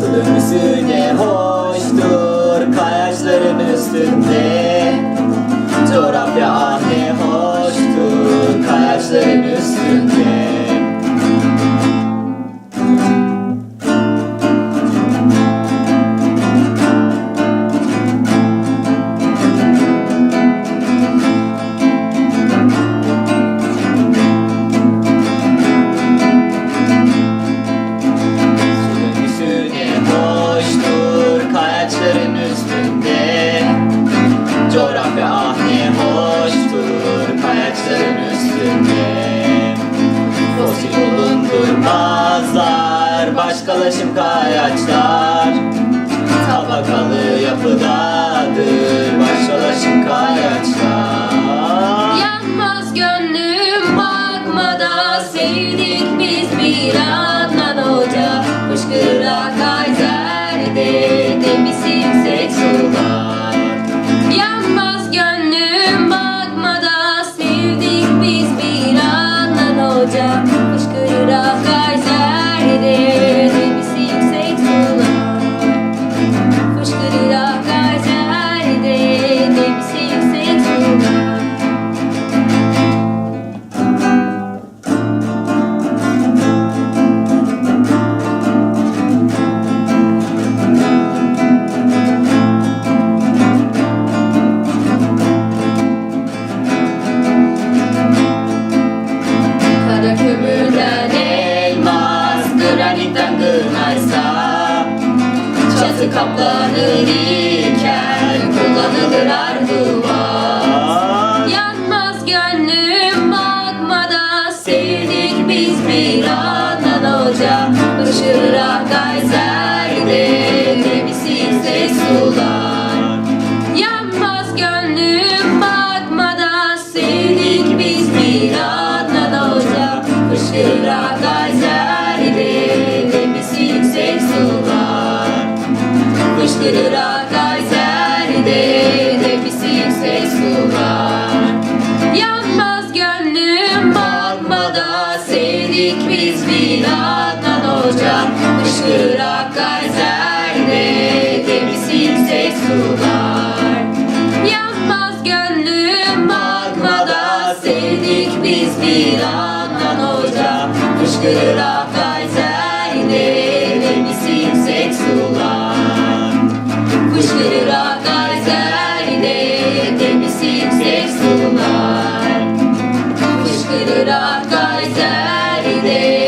Döngüsü ne hoştur kayaçların üstünde. Coğrafya ah ne hoştur kayaçların üstünde bulundurmazlar başkalaşım kayaçlar. Tabakalı yapıdadır başkalaşım kayaçlar. Yanmaz gönlüm bakmada sevdik biz bir Adnan Hoca. Fışkıra Kaiser'de temiz yüksek sular Yanmaz gönlüm bakmada sevdik biz bir Adnan Hoca Gınaysa Çatı kaplanır iken Kullanılır arduvan Yanmaz gönlüm bakmada Sevdik biz bir Adnan Hoca. Işıra Kaiser'de Fışkıra Kaiser'de Temiz yüksek sular Yanmaz gönlüm bakmada Sevdik biz bir Adnan Hoca Fışkıra Kaiser'de Temiz yüksek sular Yanmaz gönlüm bakmada Sevdik biz bir Adnan Hoca Fışkıra Kaiser'de Temiz yüksek sular day.